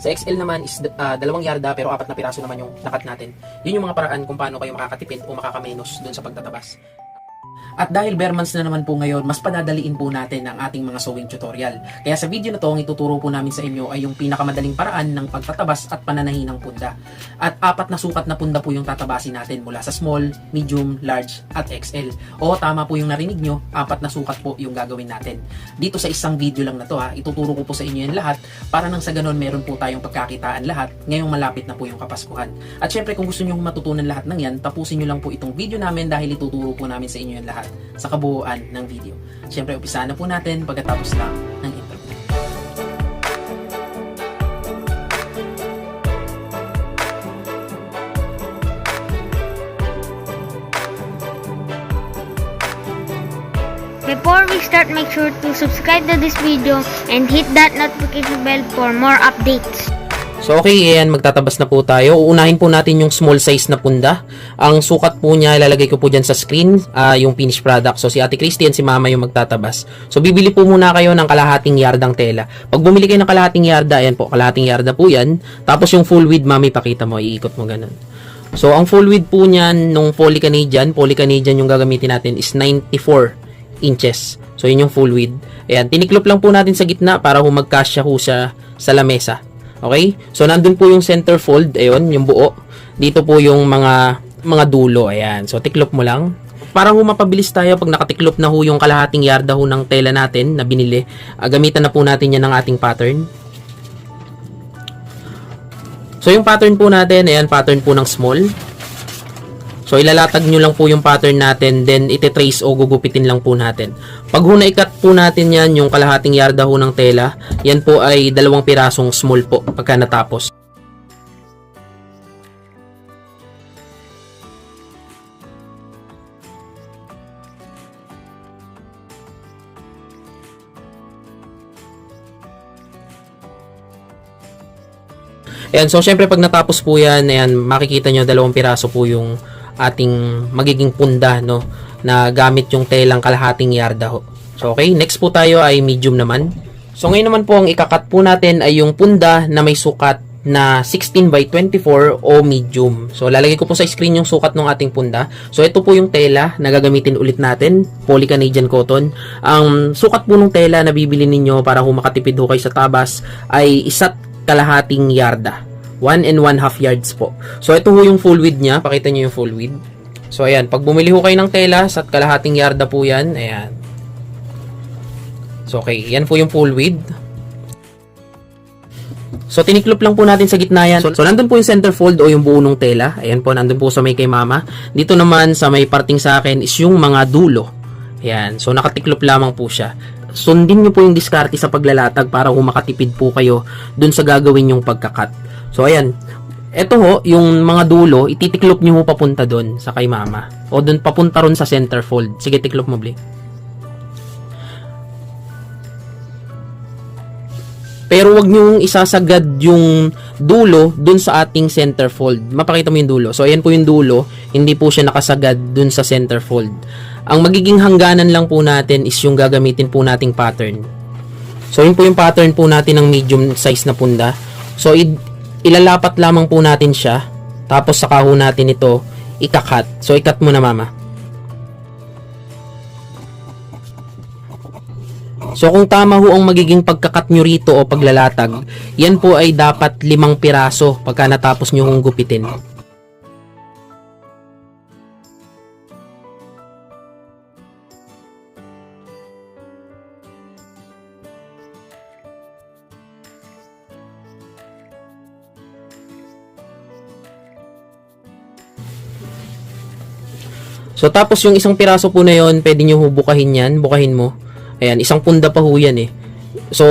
Sa XL naman is ah, dalawang yarda pero apat na piraso naman yung nakat natin. Yun yung mga paraan kung paano kayo makakatipid o makakamenos dun sa pagtatabas. At dahil bare months na naman po ngayon, mas padadaliin po natin ang ating mga sewing tutorial. Kaya sa video na to, ang ituturo po namin sa inyo ay yung pinakamadaling paraan ng pagtatabas at pananahi ng punda. At apat na sukat na punda po yung tatabasin natin mula sa small, medium, large, at XL. O tama po yung narinig nyo, apat na sukat po yung gagawin natin. Dito sa isang video lang na to ha, ituturo ko po sa inyo yan lahat para nang sa ganun meron po tayong pagkakitaan lahat ngayong malapit na po yung Kapaskuhan. At syempre kung gusto nyo matutunan lahat ng yan, tapusin nyo lang po itong video namin dahil ituturo po namin sa inyo yan lahat sa kabuuan ng video. Syempre, umpisa na po natin pagkatapos lang ng intro. Before we start, make sure to subscribe to this video and hit that notification bell for more updates. So okay, ayan, magtatabas na po tayo. Uunahin po natin yung small size na punda. Ang sukat po niya, ilalagay ko po dyan sa screen, ah, yung finished product. So si Ate Christy and si Mama yung magtatabas. So bibili po muna kayo ng kalahating yardang tela. Pag bumili kayo ng kalahating yarda, ayan po, kalahating yarda po yan. Tapos yung full width, Mami, pakita mo, iikot mo ganun. So ang full width po niyan, nung poly Canadian, poly Canadian yung gagamitin natin is 94 inches. So yun yung full width. Ayan, tiniklop lang po natin sa gitna para humagkasya ho siya sa lamesa. Okay? So, nandun po yung center fold. Ayun, yung buo. Dito po yung mga mga dulo. Ayan. So, tiklop mo lang. Para ho mapabilis tayo pag nakatiklop na ho yung kalahating yarda ho ng tela natin na binili. ah, gamitan na po natin yan ng ating pattern. So, yung pattern po natin, ayan, pattern po ng small. So, ilalatag nyo lang po yung pattern natin, then ititrace o gugupitin lang po natin. Pag ho na-cut po natin yan, yung kalahating yarda ho ng tela, yan po ay dalawang pirasong small po pagka natapos. Ayan, so syempre pag natapos po yan, ayan, makikita nyo dalawang piraso po yung ating magiging punda, no, na gamit yung telang kalahating yarda ho. So okay, next po tayo ay medium naman. So ngayon naman po ang ikakat po natin ay yung punda na may sukat na 16 by 24 o medium. So lalagay ko po sa screen yung sukat ng ating punda. So ito po yung tela na gagamitin ulit natin, poly Canadian cotton. Ang sukat po ng tela na bibili ninyo para kung makatipid ho kayo sa tabas ay isa't kalahating yarda. 1 and 1 half yards po. So ito ho yung full width niya. Pakita niyo yung full width. So ayan, pag bumili ho kayo ng tela, sa kalahating yarda po yan. Ayan. So okay, yan po yung full width. So, tiniklop lang po natin sa gitna yan. So, so, nandun po yung center fold o yung buo ng tela. Ayan po, nandun po sa may kay mama. Dito naman sa may parting sa akin is yung mga dulo. Ayan. So, nakatiklop lamang po siya. Sundin nyo po yung diskarte sa paglalatag para kung makatipid po kayo dun sa gagawin yung pagkakat. So, ayan. Ito ho, yung mga dulo, ititiklop nyo ho papunta dun sa kay mama. O dun papunta ron sa center fold. Sige, tiklop mo, Blake. Pero wag niyong isasagad yung dulo dun sa ating center fold. Mapakita mo yung dulo. So, ayan po yung dulo. Hindi po siya nakasagad dun sa center fold. Ang magiging hangganan lang po natin is yung gagamitin po nating pattern. So, yun po yung pattern po natin ng medium size na punda. So, ilalapat lamang po natin siya. Tapos, saka ho natin ito ikakat. So, ikat mo na, mama. So kung tama ho ang magiging pagkakat nyo rito o paglalatag, yan po ay dapat limang piraso pagka natapos nyo hong gupitin. So tapos yung isang piraso po na yon, pwede nyo bukahin yan, bukahin mo. Ayan, isang punda pa ho yan eh. So,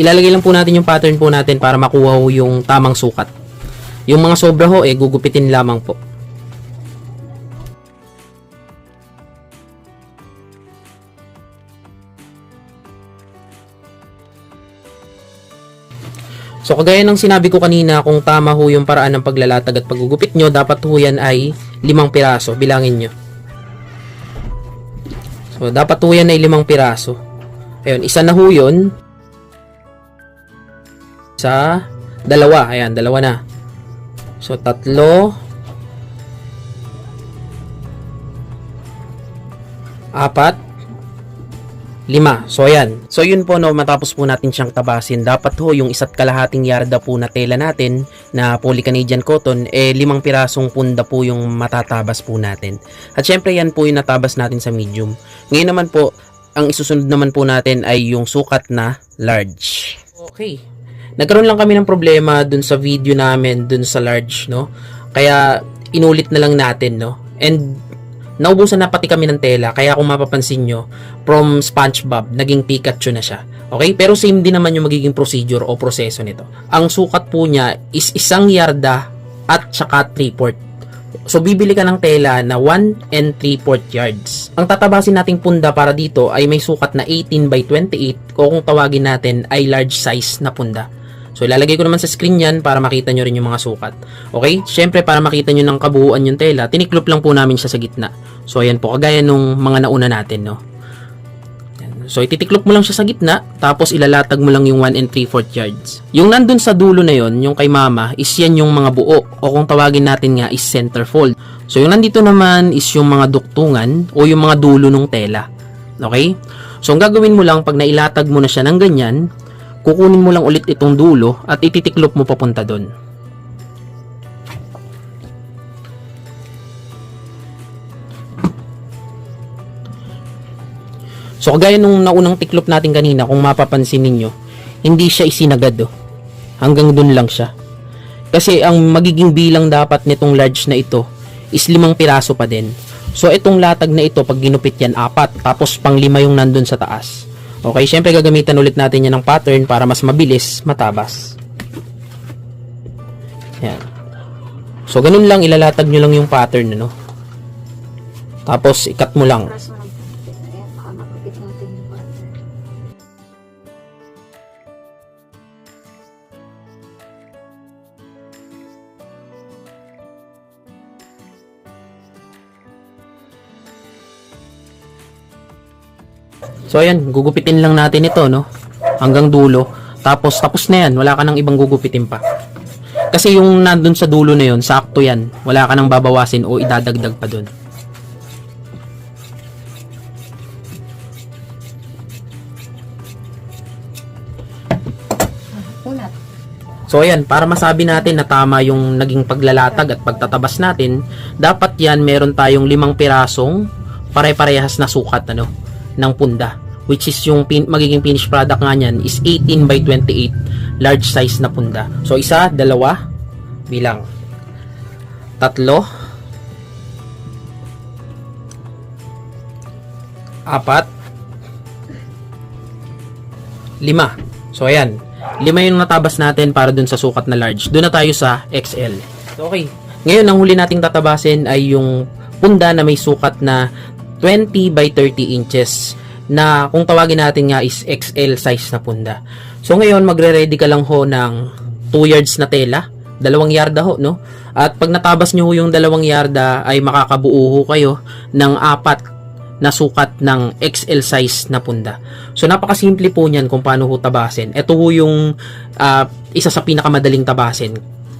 ilalagay lang po natin yung pattern po natin para makuha ho yung tamang sukat. Yung mga sobra ho, eh, gugupitin lamang po. So, kagaya ng sinabi ko kanina, kung tama ho yung paraan ng paglalatag at paggugupit nyo, dapat ho yan ay limang piraso. Bilangin nyo. So, dapat ho yan ay limang piraso. Ayun, isa na ho yun. Isa, Dalawa, ayan, dalawa na. So, tatlo. Apat. Lima. So, ayan. So, yun po, no, matapos po natin siyang tabasin. Dapat ho, yung isa't kalahating yarda po na tela natin na poly Canadian cotton, eh, limang pirasong punda po yung matatabas po natin. At syempre, yan po yung natabas natin sa medium. Ngayon naman po, ang isusunod naman po natin ay yung sukat na large. Okay. Nagkaroon lang kami ng problema dun sa video namin dun sa large, no? Kaya inulit na lang natin, no? And naubusan na pati kami ng tela, kaya kung mapapansin nyo, from SpongeBob, naging Pikachu na siya. Okay? Pero same din naman yung magiging procedure o proseso nito. Ang sukat po niya is isang yarda at saka 3 port. So, bibili ka ng tela na 1 and 3 port yards. Ang tatabasin nating punda para dito ay may sukat na 18 by 28 o kung tawagin natin ay large size na punda. So, ilalagay ko naman sa screen yan para makita nyo rin yung mga sukat. Okay? Siyempre, para makita nyo ng kabuuan yung tela, tiniklop lang po namin siya sa gitna. So, ayan po, kagaya nung mga nauna natin, no? So, ititiklop mo lang siya sa gitna, tapos ilalatag mo lang yung 1 and 3 4 yards. Yung nandun sa dulo na yon, yung kay mama, is yan yung mga buo, o kung tawagin natin nga is center fold. So, yung nandito naman is yung mga duktungan, o yung mga dulo ng tela. Okay? So, ang gagawin mo lang, pag nailatag mo na siya ng ganyan, kukunin mo lang ulit itong dulo at ititiklop mo papunta doon. So kagaya nung naunang tiklop natin kanina, kung mapapansin ninyo, hindi siya isinagad oh. Hanggang doon lang siya. Kasi ang magiging bilang dapat nitong large na ito is limang piraso pa din. So itong latag na ito, pag ginupit yan, apat. Tapos pang lima yung nandun sa taas. Okay, syempre gagamitan ulit natin yan ng pattern para mas mabilis matabas. Yan. So, ganun lang, ilalatag nyo lang yung pattern, ano. Tapos, ikat mo lang. So, ayan, gugupitin lang natin ito, no? Hanggang dulo. Tapos, tapos na yan. Wala ka nang ibang gugupitin pa. Kasi yung nandun sa dulo na yun, sakto yan. Wala ka nang babawasin o idadagdag pa dun. So ayan, para masabi natin na tama yung naging paglalatag at pagtatabas natin, dapat yan meron tayong limang pirasong pare-parehas na sukat ano, ng punda. Which is yung pin- magiging finished product nga niyan is 18 by 28 large size na punda. So isa, dalawa, bilang. Tatlo. Apat. Lima. So ayan, lima yung natabas natin para dun sa sukat na large. Doon na tayo sa XL. So, okay. Ngayon, ang huli nating tatabasin ay yung punda na may sukat na 20 by 30 inches na kung tawagin natin nga is XL size na punda. So ngayon, magre-ready ka lang ho ng 2 yards na tela. Dalawang yarda ho, no? At pag natabas nyo yung dalawang yarda, ay makakabuo ho kayo ng apat na sukat ng XL size na punda. So napakasimple po niyan kung paano ho tabasin. Ito ho yung ah, isa sa pinakamadaling tabasin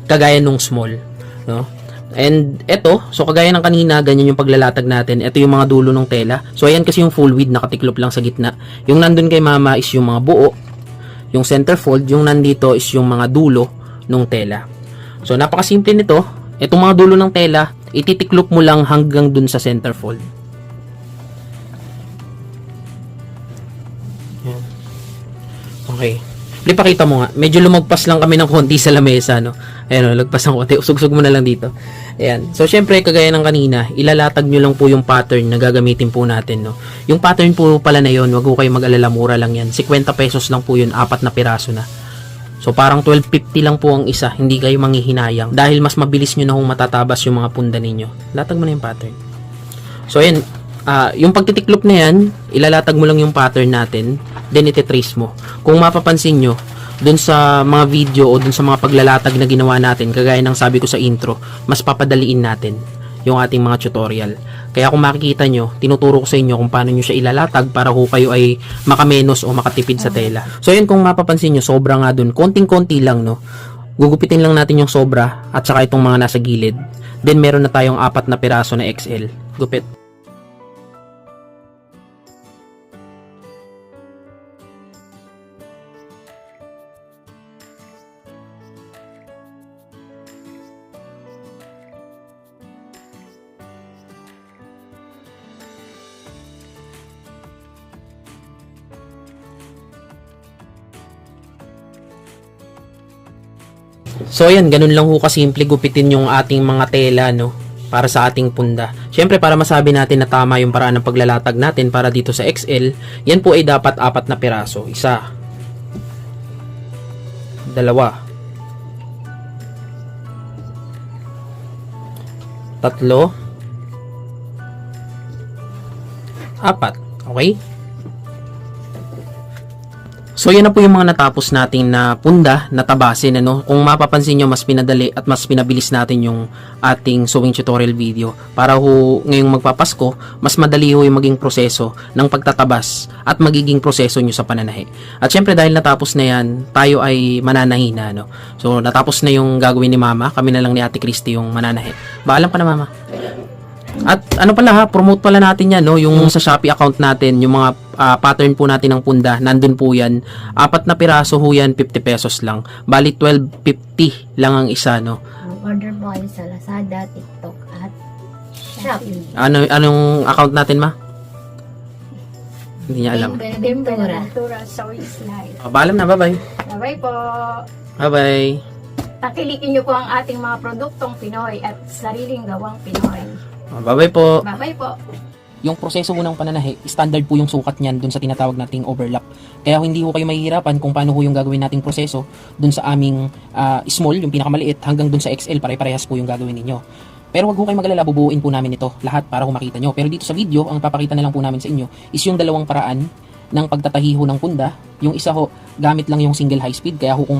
kagaya nung small, no? And eto, so kagaya ng kanina, ganyan yung paglalatag natin. Ito yung mga dulo ng tela. So ayan kasi yung full width nakatiklop lang sa gitna. Yung nandun kay mama is yung mga buo. Yung center fold, yung nandito is yung mga dulo ng tela. So napakasimple nito. Itong mga dulo ng tela, ititiklop mo lang hanggang dun sa center fold. Yan. Okay. Di pakita mo nga. Medyo lumagpas lang kami ng konti sa lamesa, no? Ayan, o, lagpas ng konti. Usog-sug mo na lang dito. Ayan. So, syempre, kagaya ng kanina, ilalatag nyo lang po yung pattern na gagamitin po natin, no? Yung pattern po pala na yon wag ko kayo mag-alala, mura lang yan. 50 pesos lang po yun, apat na piraso na. So, parang 12.50 lang po ang isa. Hindi kayo manghihinayang. Dahil mas mabilis nyo na kung matatabas yung mga punda ninyo. Latag mo na yung pattern. So, ayan. Ah, yung pagtitiklop na yan, ilalatag mo lang yung pattern natin, then ititrace mo. Kung mapapansin nyo, dun sa mga video o dun sa mga paglalatag na ginawa natin, kagaya ng sabi ko sa intro, mas papadaliin natin yung ating mga tutorial. Kaya kung makikita nyo, tinuturo ko sa inyo kung paano nyo siya ilalatag para ho kayo ay makamenos o makatipid sa tela. So yun kung mapapansin nyo, sobra nga dun, konting-konti lang no. Gugupitin lang natin yung sobra at saka itong mga nasa gilid. Then meron na tayong apat na piraso na XL. Gupit. So ayan, ganun lang ho kasimple gupitin yung ating mga tela no para sa ating punda. Syempre para masabi natin na tama yung paraan ng paglalatag natin para dito sa XL, yan po ay dapat apat na piraso. Isa. Dalawa. Tatlo. Apat. Okay? So yan na po yung mga natapos nating na punda na tabasin ano. Kung mapapansin nyo mas pinadali at mas pinabilis natin yung ating sewing tutorial video para ho ngayong magpapasko mas madali ho yung maging proseso ng pagtatabas at magiging proseso nyo sa pananahi. At syempre dahil natapos na yan, tayo ay mananahi na no. So natapos na yung gagawin ni Mama, kami na lang ni Ate Christy yung mananahi. Baalam pa na Mama. At ano pala ha, promote pala natin yan, no? Yung sa Shopee account natin, yung mga ah, pattern po natin ng punda, nandun po yan. Apat na piraso ho yan, 50 pesos lang. Bali, 12.50 lang ang isa, no? Order po kayo sa Lazada, TikTok, at Shopee. Ano, anong account natin, ma? Hindi niya alam. Ventura Soy Slide. Oh, paalam na, bye-bye. Bye po. Bye-bye. Takilikin niyo po ang ating mga produktong Pinoy at sariling gawang Pinoy. Bye-bye po. Bye-bye po. yung proseso mo ng pananahi, standard po yung sukat niyan dun sa tinatawag nating overlap. Kaya hindi ho kayo mahihirapan kung paano ho yung gagawin nating proseso dun sa aming ah, small, yung pinakamaliit, hanggang dun sa XL, pare-parehas po yung gagawin ninyo. Pero wag ho kayo magalala, bubuuin po namin ito lahat para ho makita nyo. Pero dito sa video, ang papakita na lang po namin sa inyo is yung dalawang paraan ng pagtatahiho ng punda. Yung isa ho, gamit lang yung single high speed, kaya ho kung